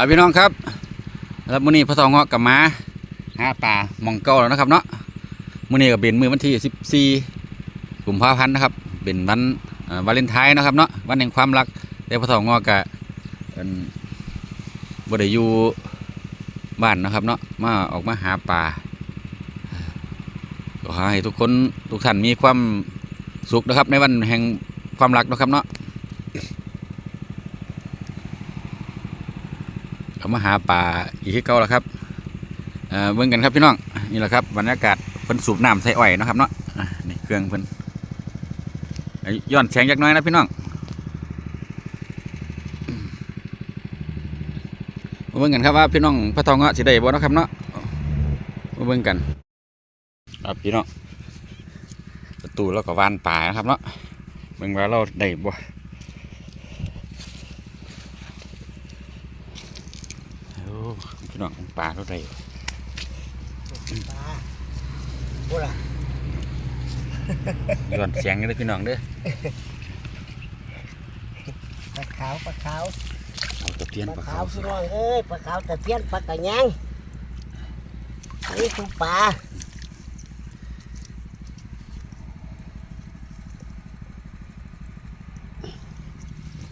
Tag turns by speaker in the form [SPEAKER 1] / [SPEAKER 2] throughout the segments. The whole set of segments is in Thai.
[SPEAKER 1] อาพี่น้องครับแล้วมื้อนี้พระทองเงาะกับมาหาปลามองเก่าแล้วนะครับเนาะมื้อนี้ก็เป็นมื้อวันที่ 14กุมภาพันธ์นะครับ เป็นวันวาเลนไทน์นะครับเนาะวันแห่งความรักแต่พระทองเงาะก็เอิ่นบ่ได้อยู่บ้านนะครับเนาะมาออกมาหาปลาขอให้ทุกคนทุกท่านมีความสุขนะครับ ในวันแห่งความรักนะครับเนาะ เขา มาหาปลาอีกที่เก่าแล้วครับเอ่อเบิ่งกันครับพี่น้องนี่แหละครับบรรยากาศเพิ่นสูบน้ำใส่อ้อยนะครับเนาะนี่เครื่องเพิ่นย้อนแสงจักน้อยนะพี่น้องมาเบิ่งกันครับว่าพี่น้องพระทองเงาะสิได้บ่นะครับเนาะมาเบิ่งกันครับพี่น้องประตูแล้วก็วานป่านะครับเนาะเบิ่งว่าเราได้บ่ โอ้ พี่น้องปลาเท่าไร
[SPEAKER 2] ปลาโอ้ล่ะ
[SPEAKER 1] ย้อนเสียงกันเลยพี่น้องเด้อ
[SPEAKER 2] ปลาขาวปลาขาว
[SPEAKER 1] เอาตะเพียน
[SPEAKER 2] ป
[SPEAKER 1] ป
[SPEAKER 2] ลา
[SPEAKER 1] ลา
[SPEAKER 2] ขา
[SPEAKER 1] ขาวว
[SPEAKER 2] พี่น้องเอ้ยปลาขาวตะเพียนปลากระยังนี่คือปลา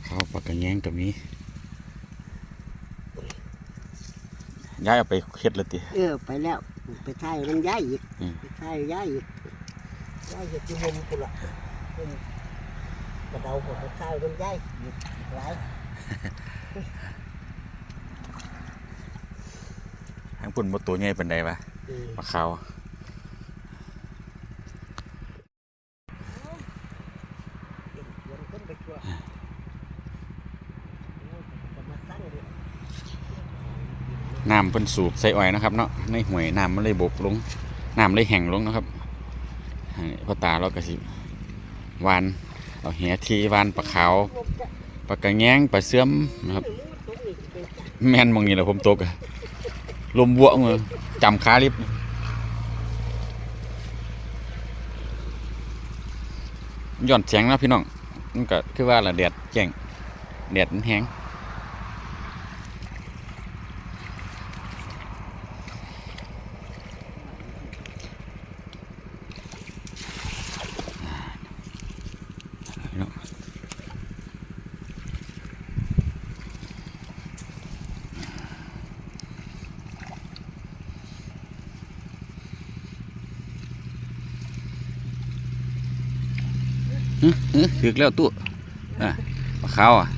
[SPEAKER 1] ข้าวปลากระแยงกับนี้ ย้ายเอาไปเฮ็ดเลยติ
[SPEAKER 2] เออไปแล้ว ไปถ่ายมันย้ายอีก
[SPEAKER 1] อืม
[SPEAKER 2] ไปถ่ายย้ายอีกย้ายอีกที่มุมกูละมุมกระเดาผมไปถ่ายมันย้ายอีกหลาย
[SPEAKER 1] ทางปุ่นบ่ตัวใหญ่ปานใดวะ
[SPEAKER 2] อืม
[SPEAKER 1] ปลาขาว
[SPEAKER 2] เดี๋ยวขึ้นไปชัวร์โอ้ยจะมาสั่งดิ
[SPEAKER 1] น้ำเพิ่นสูบใส่อ้อยนะครับเนาะในห้วยน้ำมันเลยบกลงน้ำเลยแห้งลงนะครับพ่อตาเราก็สิวานเอาแหทีวานปลาขาวปลากระแยงปลาเสื่อมนะครับ แม่นมองนี้แหละผมตกอะลมบวกมือจำขาลิฟต์ย้อนเสียงนะพี่น้องมันก็คือว่าละแดดแจ้งแดดมันแห้ง ถึกแล้วตู้อะปลาขาวอะ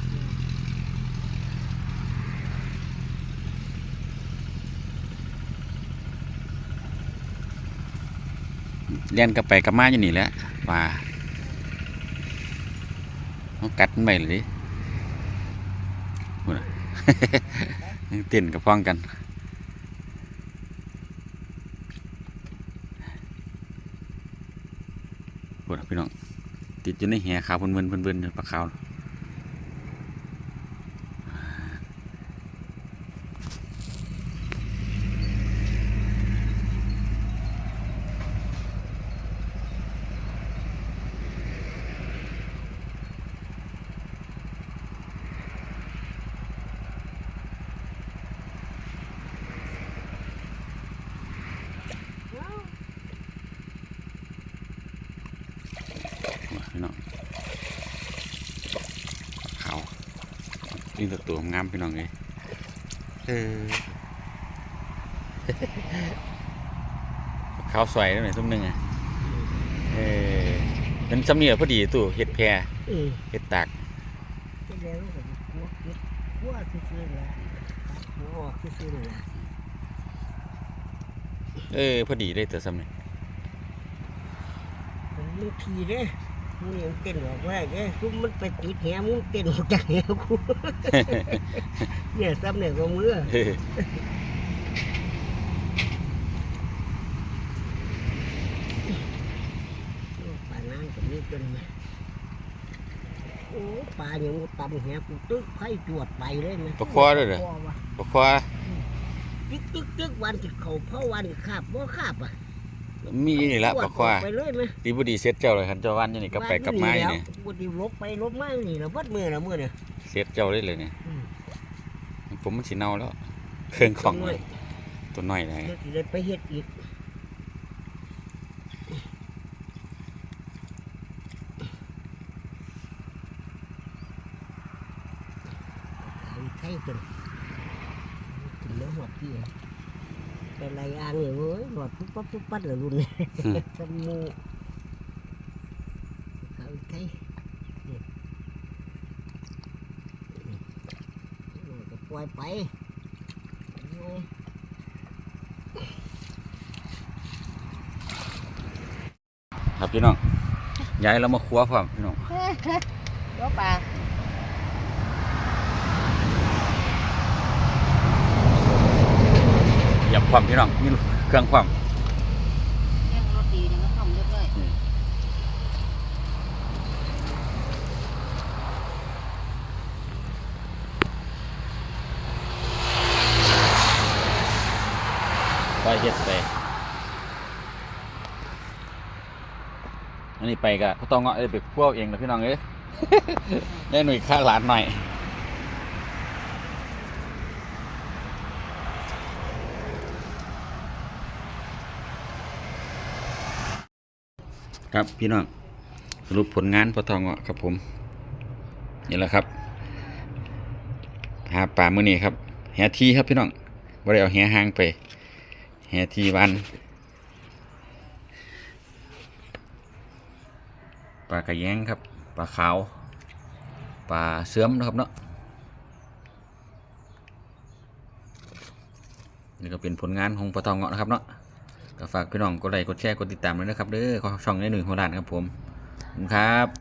[SPEAKER 1] เรียนกับไปกับมาอยู่นี่แหละปลาเขากัดไปเลยดิพูดเต้นกับพ้องกันพูดพี่น้อง ติดอยู่ในแหขาวเพื่อนเพิ่นเพิ่นเพื่อนปลาขาวพี่น้องขาว นี่ตัวตัวงามพี่น้องเลยเออขาวสวยด้วยหน่อยทุ่มหนึ่งอะเออเป็นสำเนียงพอดีตู้เห็ดแพร
[SPEAKER 2] อืม
[SPEAKER 1] เห็ดตาก
[SPEAKER 2] ก็แล้วก็หัวเก็บหัวซื่อๆเลยตัดหัวออกซื่อๆเลย
[SPEAKER 1] เออพอดีเลยตัวสำเนียง
[SPEAKER 2] มันมันทีเด้ มึงยังเต้นออกไม่ได้เด้ซุมมันไปติดแหมึงเต้นออกจากแหกูเนี่ยซ้ำเนี่ยก็มือ
[SPEAKER 1] เออ
[SPEAKER 2] ปลาน้ำก็มีตัวนึงโอ้ปลาอย่างตำแหกูตึ๊กไข่จวดไปเลยนะ
[SPEAKER 1] ปลาคอด้วยเหรอ
[SPEAKER 2] ปลาคอวะ
[SPEAKER 1] ปลาควา
[SPEAKER 2] ตึ๊กตึ๊กตึ๊กวันที่เขาเพราะวันขาบบ่ขาบอะ
[SPEAKER 1] มีนี่ละปลาควา
[SPEAKER 2] จวดออกไปเลยไหม
[SPEAKER 1] ดีบุดีเซ็ตเจ้าเลยคันเจ้าวันอยู่นี่กลับไปกลับมาอยู่นี่
[SPEAKER 2] บุตรลบไปลบมานี่แล้ววัดมือละมือเนี่ย
[SPEAKER 1] เซ็ตเจ้าได้เลยเนี่ย
[SPEAKER 2] อืม
[SPEAKER 1] ผมมันสีเน่าแล้ว เครื่องของ
[SPEAKER 2] น้อย
[SPEAKER 1] ตัวน้อยเลย
[SPEAKER 2] เดี๋ยวสิได้ไปเฮ็ดอีกเอาไทยกันกินแล้วหอดที่ ไปไรอ่างเลยเว้ยหอดปุ๊บปั๊บปุ๊บปั๊บเลยรุ่นนี้สมูเอาไทยนี่นี่ก็ปล่อยไปโอ้ย
[SPEAKER 1] ครับพี่น้องย้ายเรามาครัวพร้อมพี่น้อง
[SPEAKER 2] ตัวปลา
[SPEAKER 1] เหยับความพี่น้องมีเครื่องความ
[SPEAKER 3] ยังรถดีเนี่ยมันทำเรียบร้อย
[SPEAKER 1] ไปเฮ็ดไปอันนี้ไปกะพ่อตองเงาะเลยไปคั่วเองนะพี่น้องเอ้ยได้หน่วยค่าหลานหน่อย ครับพี่น้องสรุปผลงานพอทองเงาะครับผมนี่แหละครับ หาปลามื้อนี้ครับแหทีครับพี่น้องบ่ได้เอาแหห่างไปแหทีวันปลากระแยงครับปลาขาวปลาเสื่อมนะครับเนาะนี่ก็เป็นผลงานของปอทองเงาะนะครับเนาะ ก็ฝากพี่น้องกดไลค์กดแชร์กดติดตามด้วยนะครับเด้อช่องในหนึ่งหัวด้านครับผมขอบคุณครับ